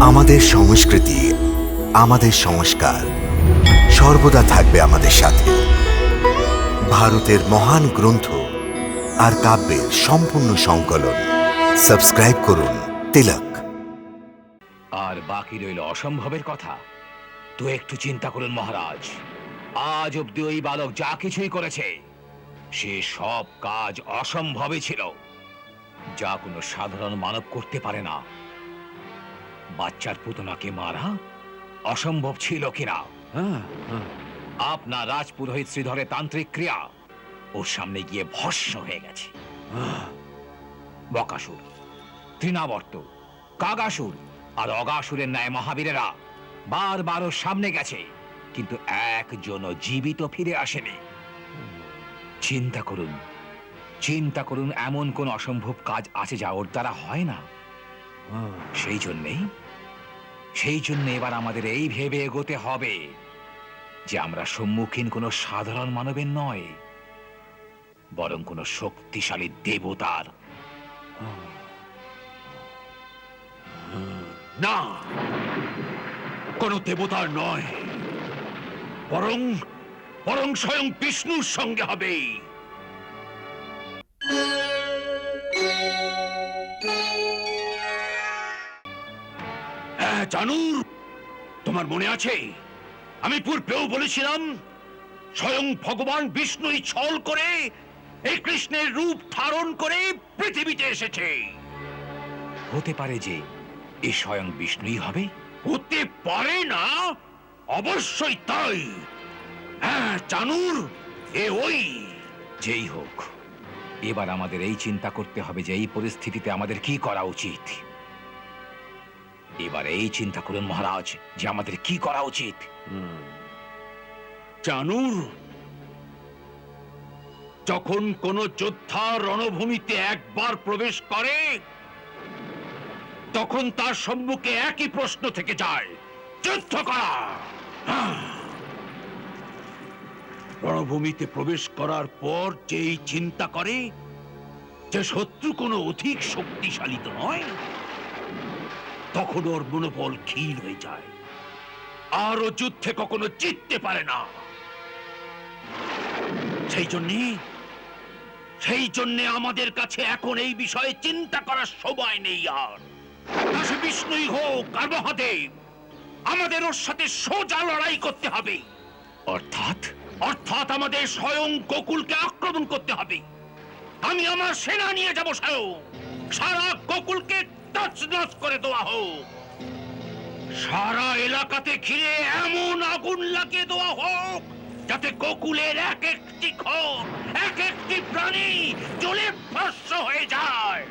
আমাদের সংস্কৃতি, আমাদের সংস্কার সর্বদা থাকবে আমাদের সাথে। ভারতের মহান গ্রন্থ আর কাব্যের সম্পূর্ণ সংকলন। সাবস্ক্রাইব করুন তিলক। আর বাকি রইল অসম্ভবের কথা। তো একটু চিন্তা করুন মহারাজ। আজ অব্দি ওই বালক যা কিছুই করেছে, সে সব কাজ অসম্ভবই ছিল। যা কোনো সাধারণ মানব করতে পারে না। বাচ্চার পুতনাকে মারা অসম্ভব ছিল কিনা? আপনার রাজপুরোহিত শ্রীধরের তান্ত্রিক ক্রিয়া ওর সামনে গিয়ে ভস্ম হয়ে গেছে। বকাসুর তৃণাবর্ত কাগাসুর আর অগাসুরের ন্যায় মহাবীরেরা বারবার ওর সামনে গেছে কিন্তু একজনও জীবিত ফিরে আসেনি। চিন্তা করুন চিন্তা করুন এমন কোন অসম্ভব কাজ আছে যা ওর দ্বারা হয় না। সেই জন্যেই সেই জন্য এবার আমাদের এই ভেবে এগোতে হবে যে আমরা সম্মুখীন কোনো সাধারণ মানবের নয়, বরং কোনো শক্তিশালী দেবতার। না, কোন দেবতার নয়, বরং বরং স্বয়ং বিষ্ণুর সঙ্গে হবে। হ্যাঁ জানুর। তোমার মনে আছে? আমি পূর্বেও বলেছিলাম স্বয়ং ভগবান বিষ্ণুই ছল করে এই কৃষ্ণের রূপ ধারণ করে পৃথিবীতে এসেছে। হতে পারে যে এ স্বয়ং বিষ্ণুই হবে। হতে পারে না অবশ্যই তাই। হ্যাঁ জানুর এ ওই। যেই হোক এবার আমাদের এই চিন্তা করতে হবে যে এই পরিস্থিতিতে আমাদের কি করা উচিত? এবার এই চিন্তা করুন মহারাজ যে আমাদের কি করা উচিত। জানুর যখন কোন যোদ্ধা রণভূমিতে একবার প্রবেশ করে তখন তার সম্মুখে একই প্রশ্ন থেকে যায় যুদ্ধ করা! হ্যাঁ। রণভূমিতে প্রবেশ করার পর যেই চিন্তা করে যে শত্রু কোনো অধিক শক্তিশালী তো নয় তখন ওর মনোবল ক্ষীণ হয়ে যায়। আর ও যুদ্ধে কখনো জিততে পারে না। সেই জন্যে সেই জন্যে আমাদের কাছে এখন এই বিষয়ে চিন্তা করার সময় নেই আর। সে বিষ্ণুই হোক আর মহাদেব আমাদের ওর সাথে সোজা লড়াই করতে হবে। অর্থাৎ? অর্থাৎ আমাদের স্বয়ং গোকুলকে আক্রমণ করতে হবে। আমি আমার সেনা নিয়ে যাব স্বয়ং। সারা গোকুলকে তছনছ করে দেওয়া হোক। সারা এলাকাতে ঘিরে এমন আগুন লাগিয়ে দেওয়া হোক যাতে গোকুলের এক একটি ঘর এক একটি প্রাণী জ্বলে ভস্ম হয়ে যায়।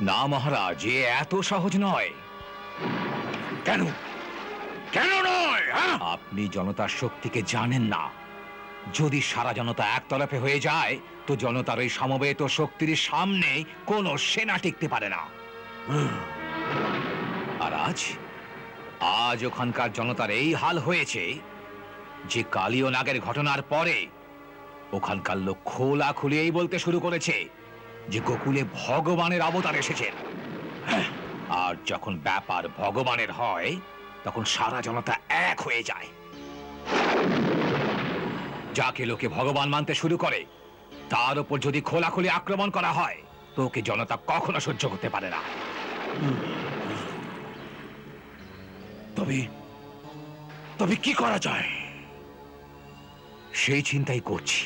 না মহারাজ এ এত সহজ নয়। কেন? কেন নয় হ্যাঁ? আপনি জনতার শক্তিকে জানেন না। যদি সারা জনতা একতরফে হয়ে যায়, তো জনতার ওই সমবেত শক্তির সামনে কোনো সেনা টিকতে পারে না। আর আজ? আজ ওখানকার জনতার এই হাল হয়েছে যে কালীয় নাগের ঘটনার পরে ওখানকার লোক খোলা খুলিয়েই বলতে শুরু করেছে যে গোকুলে ভগবানের অবতার এসেছেন আর যখন ব্যাপার ভগবানের হয়, তখন সারা জনতা এক হয়ে যায়। যাকে লোকে ভগবান মানতে শুরু করে তার উপর যদি খোলাখুলি আক্রমণ করা হয় তো ওকে জনতা কখনো সহ্য করতে পারে না। তবে তবে কি করা যায়? সেই চিন্তাই করছি।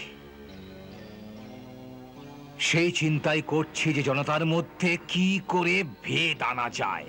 সেই চিন্তাই করছি যে জনতার মধ্যে কি করে ভেদ আনা যায়।